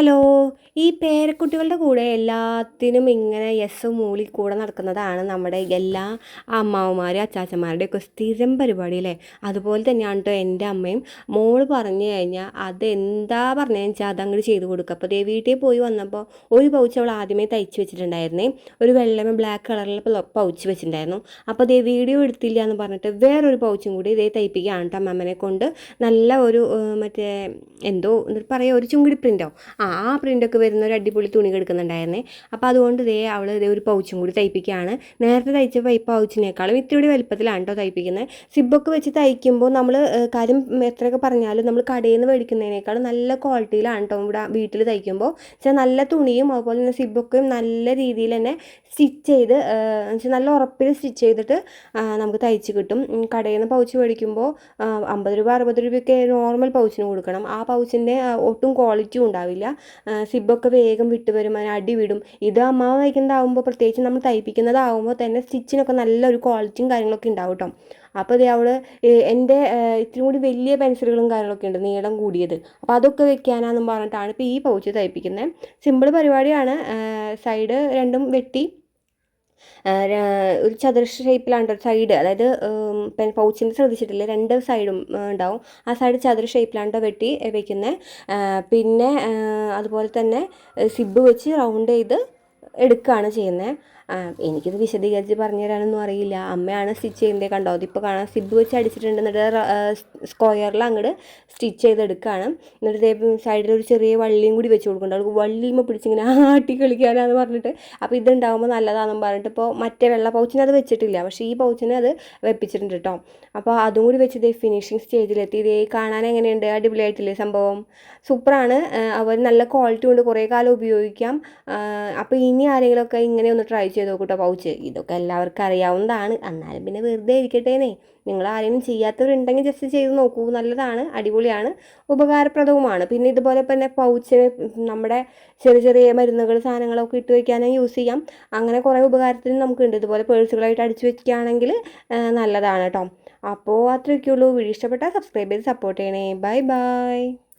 Hello ഈ പേരക്കുട്ടികളുടെ കൂടെ എല്ലാത്തിനും ഇങ്ങനെ യെസ് മൂളി കൂടെ നടക്കുന്നതാണ് നമ്മുടെ എല്ലാ അമ്മാവന്മാരും അച്ചാച്ചന്മാരുടെയൊക്കെ സ്ഥിരം പരിപാടി അല്ലേ? അതുപോലെ തന്നെയാണ് കേട്ടോ എന്റെ അമ്മയും. മോൾ പറഞ്ഞു കഴിഞ്ഞാൽ അതെന്താ പറഞ്ഞതെന്ന് വെച്ചാൽ അതങ്ങോട്ട് ചെയ്ത് കൊടുക്കുക. അപ്പോൾ ദേ വീട്ടിൽ പോയി വന്നപ്പോൾ ഒരു പൗച്ച് അവൾ ആദ്യമേ തയ്ച്ച് വെച്ചിട്ടുണ്ടായിരുന്നേ. ഒരു വെള്ളമേ ബ്ലാക്ക് കളറിൽ പൗച്ച് വെച്ചിട്ടുണ്ടായിരുന്നു. അപ്പോൾ ദേ വീഡിയോ എടുത്തില്ല എന്ന് പറഞ്ഞിട്ട് വേറൊരു പൗച്ചും കൂടി ഇതേ തയ്പ്പിക്കുകയാണ് കേട്ടോ അമ്മമ്മനെ കൊണ്ട്. നല്ല ഒരു മറ്റേ എന്തോ പറയുക ഒരു ചുങ്കിടി പ്രിന്റോ ആ ആ പ്രിന്റൊക്കെ വരുന്ന ഒരു അടിപൊളി തുണി കെടുക്കുന്നുണ്ടായിരുന്നേ. അപ്പോൾ അതുകൊണ്ട് ഇതേ അവൾ ഇതേ ഒരു പൗച്ചും കൂടി തയ്പ്പിക്കുകയാണ് നേരത്തെ തയ്ച്ചപ്പോൾ ഈ പൗച്ചിനേക്കാളും ഇത്തിരി കൂടി കേട്ടോ തയ്പ്പിക്കുന്നത് സിബൊക്കെ വെച്ച് തയ്ക്കുമ്പോൾ നമ്മൾ കാര്യം എത്രയൊക്കെ പറഞ്ഞാലും നമ്മൾ കടയിൽ നിന്ന് മേടിക്കുന്നതിനേക്കാളും നല്ല ക്വാളിറ്റിയിലാണ് കേട്ടോ ഇവിടെ വീട്ടിൽ തയ്ക്കുമ്പോൾ വെച്ചാൽ നല്ല തുണിയും അതുപോലെ തന്നെ സിബൊക്കെയും നല്ല രീതിയിൽ തന്നെ സ്റ്റിച്ച് ചെയ്ത് വെച്ചാൽ നല്ല ഉറപ്പിൽ സ്റ്റിച്ച് ചെയ്തിട്ട് നമുക്ക് തയ്ച്ച് കിട്ടും. കടയിൽ നിന്ന് പൗച്ച് മേടിക്കുമ്പോൾ അമ്പത് രൂപ അറുപത് രൂപയൊക്കെ നോർമൽ പൗച്ചിന് കൊടുക്കണം. ആ പൗച്ചിന്റെ ഒട്ടും ക്വാളിറ്റിയും ഉണ്ടാവില്ല. സിബൊക്കെ വേഗം വിട്ട് വരും അതിന് അടി ഇത് അമ്മാവ് തയ്ക്കുന്നതാവുമ്പോൾ പ്രത്യേകിച്ച് നമ്മൾ തയ്പ്പിക്കുന്നതാകുമ്പോൾ തന്നെ സ്റ്റിച്ചിനൊക്കെ നല്ലൊരു ക്വാളിറ്റിയും കാര്യങ്ങളൊക്കെ ഉണ്ടാവും കേട്ടോ അപ്പോൾ ഇത് അവൾ എന്റെ ഇത്തിരി കൂടി വലിയ പെൻസിലുകളും കാര്യങ്ങളൊക്കെ ഉണ്ട് നീളം കൂടിയത്. അപ്പോൾ അതൊക്കെ വെക്കാനാന്നും പറഞ്ഞിട്ടാണ് ഇപ്പോൾ ഈ പൗച്ച് തയ്പ്പിക്കുന്നത് സിമ്പിൾ പരിപാടിയാണ്. സൈഡ് രണ്ടും വെട്ടി ഒരു ചതുരശ്ര ഷേപ്പിലാണ് സൈഡ് അതായത് പൗച്ചിന്റെ ശ്രദ്ധിച്ചിട്ടില്ല? രണ്ട് സൈഡും ഉണ്ടാവും. ആ സൈഡ് ചതുര ഷേപ്പിലാണ് വെട്ടി വെക്കുന്നത് പിന്നെ അതുപോലെ തന്നെ സിബ് വെച്ച് റൗണ്ട് ചെയ്ത് എടുക്കുകയാണ് ചെയ്യുന്നത് എനിക്കിത് വിശദീകരിച്ച് പറഞ്ഞു തരാനൊന്നും അറിയില്ല. അമ്മയാണ് സ്റ്റിച്ച് ചെയ്യുന്നത് കണ്ടോ? അതിപ്പോൾ കാണാൻ സിബ് വെച്ച് അടിച്ചിട്ടുണ്ട്. എന്നിട്ട് സ്ക്വയറിൽ അങ്ങോട്ട് സ്റ്റിച്ച് ചെയ്തെടുക്കുകയാണ് എന്നിട്ട് ഇതേ സൈഡിൽ ഒരു ചെറിയ വള്ളിയും കൂടി വെച്ച് കൊടുക്കുന്നുണ്ട്. അവൾക്ക് വള്ളിയുമ്പോൾ പിടിച്ചിങ്ങനെ ആട്ടി കളിക്കാനാന്ന് പറഞ്ഞിട്ട്. അപ്പോൾ ഇതുണ്ടാകുമ്പോൾ നല്ലതാണെന്ന് പറഞ്ഞിട്ട് ഇപ്പോൾ മറ്റേ വെള്ള പൗച്ചിന് അത് വെച്ചിട്ടില്ല. പക്ഷേ ഈ പൗച്ചിന് അത് വെപ്പിച്ചിട്ടുണ്ട് കേട്ടോ അപ്പോൾ അതും കൂടി വെച്ച് ഇതേ ഫിനിഷിങ് സ്റ്റേജിലെത്തി ഇതേ കാണാൻ എങ്ങനെയുണ്ട്? അടിപൊളിയായിട്ടില്ലേ സംഭവം? സൂപ്പറാണ്. അവർ നല്ല ക്വാളിറ്റി കൊണ്ട് കുറേ കാലം ഉപയോഗിക്കാം. അപ്പോൾ ഇനി ആരെങ്കിലുമൊക്കെ ഇങ്ങനെ ഒന്ന് ട്രൈ ചെയ്ത് നോക്കൂട്ടോ പൗച്ച്. ഇതൊക്കെ എല്ലാവർക്കും അറിയാവുന്നതാണ്. എന്നാലും പിന്നെ വെറുതെ ഇരിക്കട്ടേനേ നിങ്ങൾ ആരെങ്കിലും ചെയ്യാത്തവരുണ്ടെങ്കിൽ ജസ്റ്റ് ചെയ്ത് നോക്കൂ. നല്ലതാണ് അടിപൊളിയാണ് ഉപകാരപ്രദവുമാണ്. പിന്നെ ഇതുപോലെ തന്നെ പൗച്ച് നമ്മുടെ ചെറിയ ചെറിയ മരുന്നുകൾ സാധനങ്ങളൊക്കെ ഇട്ട് വയ്ക്കാനും യൂസ് ചെയ്യാം. അങ്ങനെ കുറേ ഉപകാരത്തിന് നമുക്കുണ്ട്. ഇതുപോലെ പേഴ്സുകളായിട്ട് അടിച്ചു വയ്ക്കുകയാണെങ്കിൽ നല്ലതാണ് കേട്ടോ അപ്പോൾ അത്രയൊക്കെയുള്ളൂ. വീഡിയോ ഇഷ്ടപ്പെട്ടാൽ സബ്സ്ക്രൈബ് ചെയ്ത് സപ്പോർട്ട് ചെയ്യണേ. Bye bye